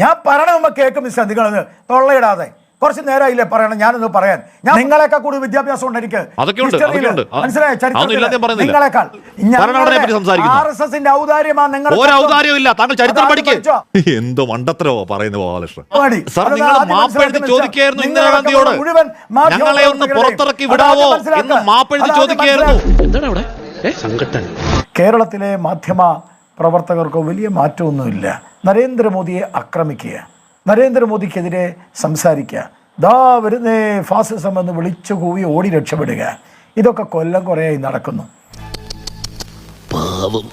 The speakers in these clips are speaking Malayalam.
ഞാൻ പറയണ കേൾക്കും മിസ്റ്റർ നിങ്ങളത് തൊള്ളയിടാതെ. കുറച്ച് നേരമായില്ലേ പറയണം ഞാനൊന്ന് പറയാൻ. ഞാൻ നിങ്ങളെക്കാൾ കൂടുതൽ വിദ്യാഭ്യാസം ഉണ്ട് എനിക്ക്. മനസ്സിലായോ. നിങ്ങളെക്കാൾ. ആർ എസ് എസിന്റെ ഔദാര്യമാ നിങ്ങൾ ചരിത്രം പഠിക്കേ. എന്തോ പറയുന്നു സർ നിങ്ങൾ ആദ്യം മാപ്പ് എഴുതി ചോദിക്കുകയായിരുന്നു നിങ്ങൾ ഇന്ദിരാഗാന്ധിയോട് ഞങ്ങളെ ഒന്ന് പുറത്തിറക്കി വിടാവോ എന്ന് മാപ്പ് എഴുതി ചോദിക്കുകയായിരുന്നു. എന്താണ് അവിടെ? സങ്കട്ടൻ കേരളത്തിലെ മാധ്യമ പ്രവർത്തകർക്കോ വലിയ മാറ്റമൊന്നുമില്ല. നരേന്ദ്രമോദിയെ ആക്രമിക്കുക നരേന്ദ്രമോദിക്കെതിരെ സംസാരിക്കുക ദാ വരുന്നേ ഫാസിസം എന്ന് വിളിച്ചു കൂവി ഓടി രക്ഷപ്പെടുക. ഇതൊക്കെ കൊല്ലം കുറേയായി നടക്കുന്നു.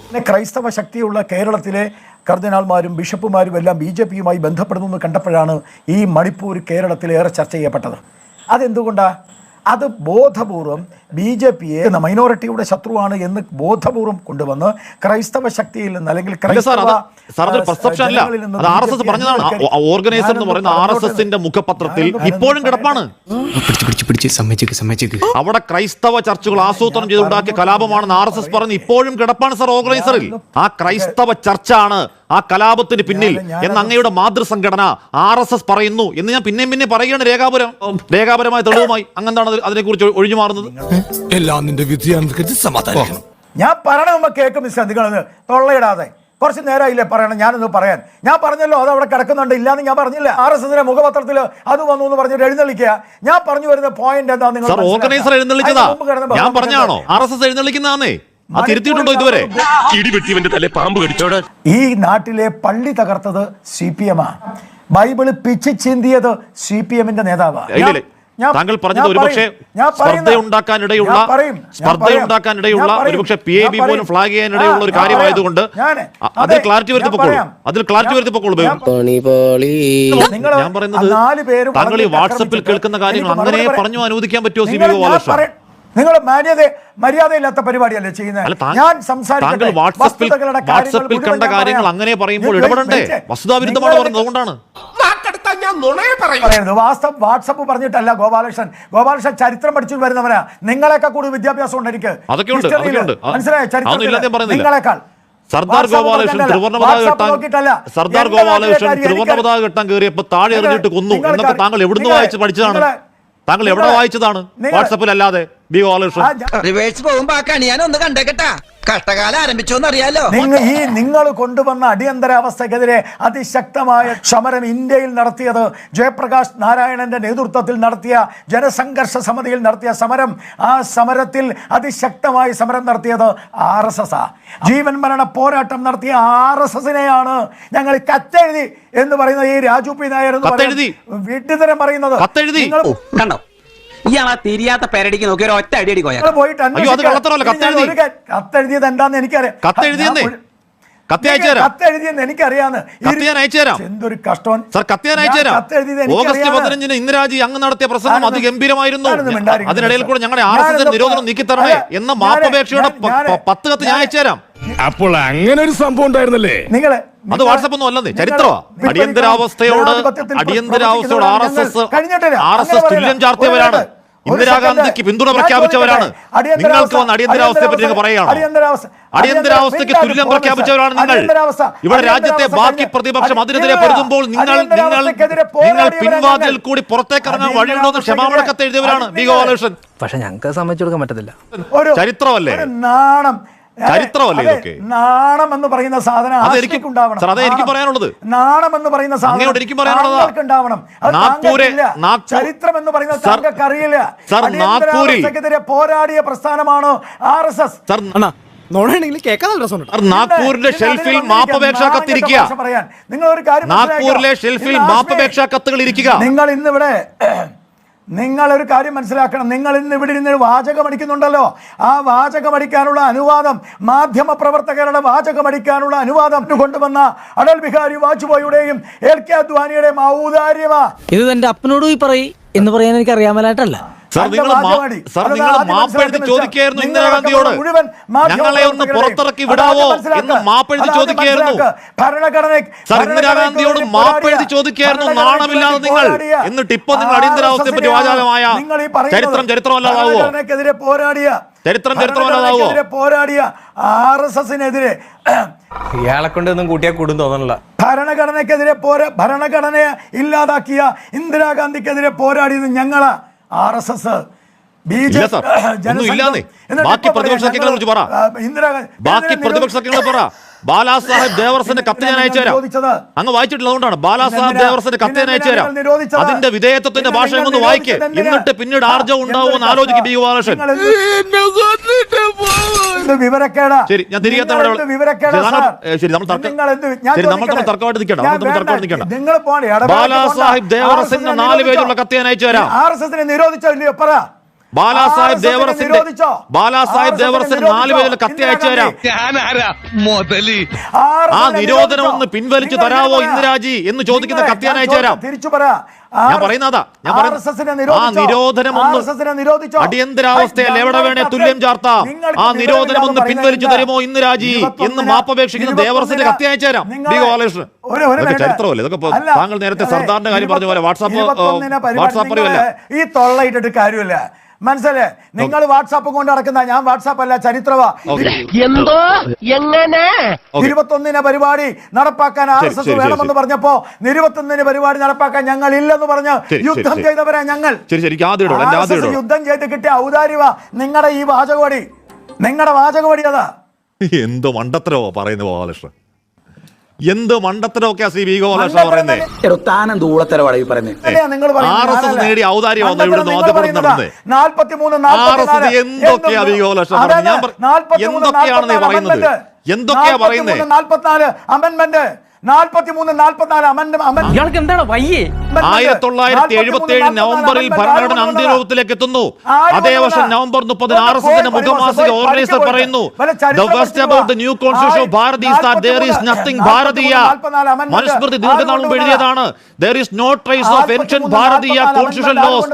പിന്നെ ക്രൈസ്തവ ശക്തിയുള്ള കേരളത്തിലെ കർദിനാൾമാരും ബിഷപ്പുമാരും എല്ലാം ബി ജെ പിയുമായി ബന്ധപ്പെടുന്നു കണ്ടപ്പോഴാണ് ഈ മണിപ്പൂർ കേരളത്തിൽ ഏറെ ചർച്ച ചെയ്യപ്പെട്ടത്. അതെന്തുകൊണ്ടാ? അത് ബോധപൂർവം ബി ജെ പിയെ മൈനോറിറ്റിയുടെ ശത്രുവാണ് എന്ന് ബോധപൂർവം കൊണ്ടുവന്ന് ക്രൈസ്തവ ശക്തിയിൽ നിന്ന് അല്ലെങ്കിൽ ഓർഗനൈസർ എന്ന് പറയുന്ന ആർ എസ് എസിന്റെ മുഖപത്രത്തിൽ ഇപ്പോഴും കിടപ്പാണ്. അവിടെ ക്രൈസ്തവ ചർച്ചുകൾ ആസൂത്രണം ചെയ്തുണ്ടാക്കിയ കലാപമാണെന്ന് ആർ എസ് എസ് പറഞ്ഞ് ഇപ്പോഴും കിടപ്പാണ് സർ ഓർഗനൈസറിൽ ആ ക്രൈസ്തവ ചർച്ചാണ് ആ കലാപത്തിന് പിന്നിൽ എന്ന അങ്ങയുടെ മാതൃസംഘടന ആർ എസ് എസ് പറയുന്നു എന്ന് ഞാൻ പിന്നെയും പിന്നെ പറയുകയാണ് രേഖാപുരം. രേഖാപരമായ തെളിവുമായി അങ്ങെന്താണ് അതിനെക്കുറിച്ച് ഒഴിഞ്ഞു മാറുന്നത്? എല്ലാം നിന്റെ വിധിയാണെന്ന് സമാധാനം ഞാൻ പറയണ കേൾക്കും മിസ്റ്റർ നിങ്ങളത് തൊള്ളയിടാതെ. കുറച്ച് നേരമായില്ലേ പറയണം ഞാനൊന്ന് പറയാൻ. ഞാൻ പറഞ്ഞല്ലോ അത് അവിടെ കിടക്കുന്നുണ്ട് ഇല്ലാന്ന് ഞാൻ പറഞ്ഞില്ല. ആർ എസ് എസിന്റെ മുഖപത്രത്തിൽ അത് വന്നു എന്ന് പറഞ്ഞിട്ട് എഴുന്നള്ളിക്കുക. ഞാൻ പറഞ്ഞു വരുന്ന പോയിന്റ് എന്താ നിങ്ങൾ സാർ ഓർഗനൈസർ എഴുന്നള്ളിച്ചതാ. ഞാൻ പറഞ്ഞാണോ ആർ എസ് എസ് എഴുന്നള്ളിക്കുന്നതാന്നേ? അത് തിരുത്തിയിട്ടുണ്ടോ ഇതുവരെ? ഇടിവെട്ടിവന്റെ തലേ പാമ്പ് കടിച്ചോട് ഈ നാട്ടിലെ പള്ളി തകർത്തത് സി പി എം ആ ബൈബിൾ പിച്ച് ചിന്തിയത് സി പി എമ്മിന്റെ നേതാവാണ്. താങ്കൾ പറഞ്ഞത് ഒരുപക്ഷെ സ്പർദ്ധയുണ്ടാക്കാനിടയുള്ള സ്പർദ്ധയുണ്ടാക്കാനിടയുള്ള ഒരുപക്ഷെ പി എ ബി പോലും ഫ്ലാഗ് ചെയ്യാനിടയുള്ള ഒരു കാര്യമായതുകൊണ്ട് അതിൽ ക്ലാരിറ്റി വരുത്തിപ്പോളൂ അതിൽ ക്ലാരിറ്റി വരുത്തിപ്പോളൂ ഞാൻ പറയുന്നത് നാല് പേരും താങ്കൾ ഈ വാട്സപ്പിൽ കേൾക്കുന്ന കാര്യങ്ങൾ അങ്ങനെ പറഞ്ഞു അനുവദിക്കാൻ പറ്റുമോ സി ബി പറയ- നിങ്ങൾ മര്യാദ മര്യാദയില്ലാത്ത പരിപാടിയല്ലേ അല്ല ചെയ്യുന്നത് ഞാൻ സംസാരിക്കട്ടെ. കണ്ട കാര്യങ്ങൾ അങ്ങനെ പറയുമ്പോൾ ഇടപെടണ്ടേ. വസ്തുതാവിരുദ്ധമാണ് പറയുന്നത് അതുകൊണ്ടാണ്. പറയരുത്. വാട്സപ്പ് വാട്സപ്പ് പറഞ്ഞിട്ടല്ല ഗോപാലകൃഷ്ണൻ. ഗോപാലകൃഷ്ണൻ ചരിത്രം പഠിച്ചു വരുന്നവനാ. നിങ്ങളെക്കാൾ കൂടുതൽ വിദ്യാഭ്യാസം ഉണ്ട് എനിക്ക്. മനസ്സിലായ? ചരിത്രത്തിൽ നിങ്ങളെക്കാൾ. സർദാർ ഗോപാലകൃഷ്ണൻ. ത്രിവർണ പതാക കെട്ടാൻ സർദാർ ഗോപാലകൃഷ്ണൻ ത്രിവർണ പതാക കെട്ടാൻ കയറിയപ്പോൾ താഴെ എറിഞ്ഞിട്ട് കൊന്നു. എന്നൊക്കെ താങ്കൾ എവിടുന്ന് വായിച്ച് പഠിച്ചതാണ്? താങ്കൾ എവിടെ വായിച്ചതാണ്? വാട്സപ്പിൽ അല്ലാതെ ബി റിവേഴ്സ് പോകുമ്പോ ആ ഒന്ന് കണ്ടേക്കട്ടാ. കഷ്ടകാലം ആരംഭിച്ചോന്ന് അറിയാലോ. നിങ്ങൾ ഈ നിങ്ങൾ കൊണ്ടുവന്ന അടിയന്തരാവസ്ഥക്കെതിരെ അതിശക്തമായ സമരം ഇന്ത്യയിൽ നടത്തിയത് ജയപ്രകാശ് നാരായണന്റെ നേതൃത്വത്തിൽ നടത്തിയ ജനസംഘർഷ സമിതിയിൽ നടത്തിയ സമരം. ആ സമരത്തിൽ അതിശക്തമായി സമരം നടത്തിയത് ആർ എസ് എസ് ആ. ജീവൻ മരണ പോരാട്ടം നടത്തിയ ആർ എസ് എസിനെയാണ് ഞങ്ങൾ കത്തെഴുതി എന്ന് പറയുന്നത് ഈ രാജു പി നായർ എന്ന്? വിഡ്ഢിതരം പറയുന്നത്. കത്തെഴുതി? നിങ്ങൾ കണ്ടോ? ഇയാളാ തിരിയാത്ത പെരടിക്ക് നോക്കി ഒരു ഒറ്റ അടി അടി കോയ. പോയിട്ട് അയ്യോ, അത് അന്വേഷിക്കുക. കള്ളത്തരമല്ല, ഇനി ഞാൻ കത്തെഴുതി. ഒരു കാര്യം- കത്തെഴുതിയത് എന്താന്ന് എനിക്കറിയാം. കത്തെഴുതിയെന്നേ? ഞാൻ ഒരു- കത്ത് അയച്ചു തരാം. കത്തെഴുതിയെന്ന് എനിക്കറിയാന്ന്. കത്ത് ഞാൻ അയച്ചു തരാം. എന്തൊരു കഷ്ടം. സർ കത്ത് ഞാൻ അയച്ചു തരാം ഓഗസ്റ്റ് പതിനഞ്ചിന് ഇന്ദിരാജി അങ്ങ് നടത്തിയ പ്രസംഗം അതിഗംഭീരമായിരുന്നു. അതിനിടയിൽ കൂടെ ഞങ്ങളുടെ ആർ എസ് എസ് നിരോധനം നീക്കിത്തരണേ എന്ന മാപ്പപേക്ഷയുടെ പ- പ- പത്ത് കത്ത് ഞാൻ അയച്ചു തരാം അപ്പോൾ അങ്ങനെ ഒരു സംഭവം ഉണ്ടായിരുന്നല്ലേ? നിങ്ങളെ അത് വാട്സപ്പ് ഒന്നും അല്ലെന്നേ ചരിത്രമാ. അടിയന്തരാവസ്ഥയോട് അടിയന്തരാവസ്ഥയോട് R S S R S S തുല്യം ചാർത്തിയവരാണ്. ഇന്ദിരാഗാന്ധിക്ക് പിന്തുണ പ്രഖ്യാപിച്ചവരാണ്. നിങ്ങൾക്ക് വന്ന അടിയന്തരാവസ്ഥയെ പറ്റി നിങ്ങൾ പറയുകയാണോ? അടിയന്തരാവസ്ഥയ്ക്ക് തുല്യം പ്രഖ്യാപിച്ചവരാണ് നിങ്ങൾ. ഇവിടെ രാജ്യത്തെ ബാക്കി പ്രതിപക്ഷം അതിനെതിരെ പൊരുതുമ്പോൾ നിങ്ങൾ നിങ്ങൾ നിങ്ങൾ പിൻവാതിൽ കൂടി പുറത്തേക്ക് ഇറങ്ങാൻ വഴിയുണ്ടോ എന്ന് ക്ഷമാപണക്കത്ത് എഴുതിയവരാണ് ബി ഗോപാലകൃഷ്ണൻ പക്ഷെ ഞങ്ങൾക്ക് സമ്മതിച്ചു കൊടുക്കാൻ പറ്റത്തില്ല. ചരിത്രമല്ലേ? നാണം ചരിത്രമല്ലേ ഇതൊക്കെ? നാണം എന്ന് പറയുന്ന സാധനം അത് എനിക്ക് ആർക്കും ഉണ്ടാവണം. സാർ, അതേ എനിക്ക് പറയാനുള്ളത്. നാണം എന്ന് പറയുന്ന സാധനം എനിക്ക് പറയാനുള്ളതാ. ഉണ്ടാവണം. ചരിത്രം എന്ന് പറയുന്ന താങ്കൾക്ക് അറിയില്ല സാർ, അടിയന്തരാവസ്ഥക്കെതിരെ പോരാടിയ പ്രസ്ഥാനമാണ് ആർ എസ് എസ് നാഗ്പൂരിലെ ഷെൽഫിൽ മാപ്പപേക്ഷ കത്തിരിക്കുക നിങ്ങൾ ഒരു കാര്യം നാഗ്പൂരിലെ. ഷെൽഫിൽ മാപ്പപേക്ഷ കത്തുകൾ ഇരിക്കുക നിങ്ങൾ ഇന്നിവിടെ നിങ്ങൾ ഒരു കാര്യം മനസ്സിലാക്കണം. നിങ്ങൾ ഇന്ന് ഇവിടെ ഇരുന്ന് വാചകം അടിക്കുന്നുണ്ടല്ലോ. ആ വാചകമടിക്കാനുള്ള അനുവാദം മാധ്യമ പ്രവർത്തകരുടെ വാചകം അടിക്കാനുള്ള അനുവാദം കൊണ്ടുവന്ന അടൽ ബിഹാരി വാജ്പേയിയുടെയും എൽ കെ അദ്വാനിയുടെയും ഔദാര്യമാ. ഇത് എന്റെ അപ്പനോട് പറയും എന്ന് പറയാൻ എനിക്ക് അറിയാമലായിട്ടല്ല. സാർ, നിങ്ങൾ. സാർ, ഇന്ദിരാഗാന്ധിയോട്. ഞങ്ങളെ ഒന്ന് പ്രവർത്തകരെയും പുറത്തിറക്കി വിടാവോ? എന്ന്. ഭരണഘടന ഇന്ദിരാഗാന്ധിയോട് മാപ്പ് എഴുതി ചോദിക്കുകയായിരുന്നു. നാണമില്ലാതെ നിങ്ങൾ എന്നിട്ട് ഇപ്പൊ നിങ്ങൾ അടിയന്തരാവസ്ഥയെ പറ്റി വാചാലമായ ചരിത്രം ചരിത്രമല്ലാതാവോ പോരാടിയ ചരിത്രം ചരിത്രമല്ലാതാവോ? ഭരണഘടനയ്ക്കെതിരെ പോരാടിയ ആർ എസ് എസിനെതിരെ ഇയാളെ കൊണ്ട് ഒന്നും കൂട്ടിയാ കൂടും തോന്നണില്ല. ഭരണഘടനക്കെതിരെ പോരാ ഭരണഘടനയെ ഇല്ലാതാക്കിയ ഇന്ദിരാഗാന്ധിക്കെതിരെ പോരാടിയത് ഞങ്ങളാ. R S S. ബാക്കി പ്രതിപക്ഷ സഖ്യങ്ങളെ കുറിച്ച് പറ. ബാക്കി പ്രതിപക്ഷ സഖ്യങ്ങളെ പറ ബാലാ സാഹേബ് ദേവർസന്റെ കത്ത് ഞാൻ അയച്ചു തരാം അങ്ങ് വായിച്ചിട്ടുള്ളതുകൊണ്ടാണ് ബാലാസാഹേബ് ബാലാ സാഹേബ് ദേവർസന്റെ കത്ത് ഞാൻ അയച്ചു തരാം അതിന്റെ വിധേയത്വത്തിന്റെ ഭാഷ ഒന്ന് വായിക്ക്. എന്നിട്ട് പിന്നീട് ആർജവം ഉണ്ടാവുമെന്ന് ആലോചിക്കും ബി ഗോപാലകൃഷ്ണൻ. വിവരക്കേടാ? ശരി ഞാൻ തിരികെ ശരി, നമ്മൾ ശരി നമ്മൾ തമ്മിൽ ചോദിക്കട്ടെ. തർക്കമായിട്ട് നിൽക്കണം നമ്മൾ തമ്മിൽ വേണ്ട. തർക്കമായിട്ട് നിൽക്കണം നിങ്ങൾ പോണേ ഇടപെടാതെ ബാലാ പോണ്ട. സാഹിബ് ദേവറസിന്റെ നാല് പേജുള്ള? കത്ത് ഞാൻ അയച്ചു തരാം ആർ എസ് എസിനെ നിരോധിച്ചോ ഇല്ലയോ? പറ. ബാലാ സാഹിബ് RSS നെ ദേവറസിന്റെ നിരോധിച്ചോ? ബാലാ സാഹിബ് RSS നെ ദേവറസിന്റെ നാല് പേരിൽ കത്തി അയച്ചു തരാം. ആ നിരോധനം? ഒന്ന് പിൻവലിച്ചു തരാവോ ഇന്ദിരാജി എന്ന് ചോദിക്കുന്ന കത്തി ഞാൻ അയച്ചു തരാം. ഞാൻ പറയുന്നതാ ഞാൻ പറയുന്നത് ആ? നിരോധനം ഒന്ന്? അടിയന്തരാവസ്ഥയിൽ എവിടെ വേണേ തുല്യം ചാർത്താം. ആ നിരോധനം ഒന്ന് പിൻവലിച്ചു തരുമോ ഇന്ദിരാജി എന്ന് മാപ്പപേക്ഷിക്കുന്ന ദേവർസിന്റെ കത്തി അയച്ചു തരാം. ബി ഗോപാലകൃഷ്ണൻ. ഇതൊക്കെ. ചരിത്രമല്ലേ? ഇതൊക്കെ താങ്കൾ നേരത്തെ സർദാറിന്റെ കാര്യം പറഞ്ഞ പോലെ വാട്സാപ്പ് വാട്സാപ്പ് പറയുമല്ലേ ഈ തൊള്ളയിട്ടിട്ട് കാര്യമില്ല. മനസ്സിലെ? നിങ്ങൾ വാട്സാപ്പ് കൊണ്ട് നടക്കുന്ന ഞാൻ വാട്സാപ്പ് അല്ല ചരിത്രവാ. എന്തോ? എങ്ങനെ? ഇരുപത്തൊന്നിന് പരിപാടി നടപ്പാക്കാൻ ആർ എസ് എസ് വേണമെന്ന് പറഞ്ഞപ്പോ ഇരുപത്തൊന്നിന് പരിപാടി നടപ്പാക്കാൻ ഞങ്ങൾ ഇല്ലെന്ന് പറഞ്ഞ് യുദ്ധം. ചെയ്തവരാ ഞങ്ങൾ. യുദ്ധം ചെയ്ത് കിട്ടിയ ഔദാര്യവ നിങ്ങളുടെ ഈ വാചകോടി നിങ്ങളുടെ വാചകോടി അതാ. എന്തോ മണ്ടത്തരവോ പറയുന്നത് ഗോപാലകൃഷ്ണൻ എന്ത് മണ്ടത്തരമൊക്കെയാ ശ്രീ വി ഗോപാലകൃഷ്ണ പറയുന്നത് പറയുന്നത്. RSS ഞാനല്ല. നേടിയ ഔദാര്യമാണ് ഇവിടുന്ന് നിങ്ങൾ നടന്നത്. 43, എസ് 44 എന്തൊക്കെയാ എന്തൊക്കെ- വി ഗോപാലകൃഷ്ണൻ അതെ, പറഞ്ഞത്? ഞാൻ പറ- 43, എന്തൊക്കെയാണ് നീ 44 പറയുന്നത്? എന്തൊക്കെയാ പറയുന്നത് 44 amendment. 43, 44 amendment. amendment. ഇയാൾക്ക് എന്താണ് ആയിരത്തി എഴുപത്തി ഏഴ് നവംബറിൽ ഭരണഘടന അന്ത്യരൂപത്തിലേക്ക് എത്തുന്നു. അതേ വർഷം നവംബർ മുപ്പതിന് ആർ എസ് എസിന്റെ മുഖമാസിക ഓർഗനൈസർ പറയുന്നു the best about the new constitution of Bharat is Bharatiya. മനുസ്മൃതി ദീർഘനാളും എഴുതിയതാണ്. No trace of trace of ancient Bharatiya constitution laws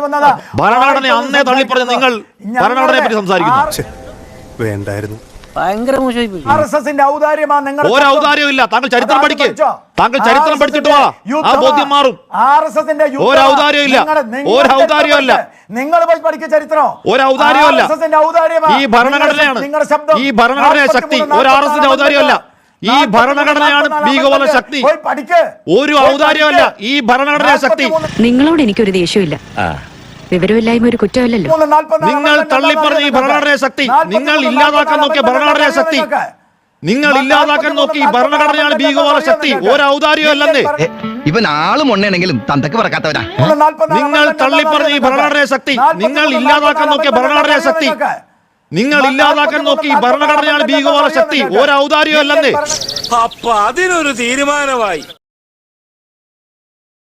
ഭരണഘടന അന്നേ തള്ളിപ്പറഞ്ഞ നിങ്ങൾ ഭരണഘടനയെ പറ്റി സംസാരിക്കുന്നു. വേണ്ടായിരുന്നു. ഭയങ്കര മോശമായി പോയി. ആർ എസ് എസിന്റെ ഔദാര്യമാ നിങ്ങൾ ഒരു ഔദാര്യവും ഇല്ല. താങ്കൾ ചരിത്രം പഠിക്ക്. താങ്കൾ ചരിത്രം പഠിച്ചിട്ട് വാ. ആ ബോധ്യം മാറും. ആർ എസ് എസിന്റെ ഒരു ഔദാര്യവും ഇല്ല. ഒരു ഔദാര്യവും. നിങ്ങൾ പോയി പഠിക്ക ചരിത്രം. ഒരു ഔദാര്യവും അല്ല. RSS ഈ ഭരണഘടനയാണ്. നിങ്ങളുടെ ശബ്ദം ഈ ഭരണഘടനയെ ശക്തി. ഒരു ആർ എസിന്റെ ഔദാര്യമല്ല ഈ ഭരണഘടനയാണ് ശക്തി. പോയി പഠിക്ക്. ഒരു ഔദാര്യമല്ല ഈ ഭരണഘടനയുടെ ശക്തി. നിങ്ങളോട് എനിക്കൊരു ദേഷ്യമില്ല വിവരമില്ലായ്മ ഒരു കുറ്റമല്ലല്ലോ. നിങ്ങൾ തള്ളിപ്പറഞ്ഞ ഈ ഭരണഘടനയുടെ ശക്തി. നിങ്ങൾ ഇല്ലാതാക്കാൻ നോക്കിയ ഭരണഘടനയെ ശക്തി. നിങ്ങൾ ഇല്ലാതാക്കാൻ നോക്കി ഈ ഭരണഘടനയാണ് ഭീകരവാദ ശക്തി. ഒരു ഇവൻ ആളും ഒണ്ണയാണെങ്കിലും തന്തക്ക് പറക്കാത്തവരാ. നിങ്ങൾ തള്ളിപ്പറഞ്ഞ ഈ ഭരണഘടനയുടെ ശക്തി. നിങ്ങൾ ഇല്ലാതാക്കാൻ നോക്കിയ ഭരണഘടനയെ ശക്തി. നിങ്ങൾ ഇല്ലാതാക്കാൻ നോക്കി ഈ ഭരണഘടനയാണ് ഭീകരവാദ ശക്തി. ഒരു അപ്പൊ അതിനൊരു തീരുമാനമായി.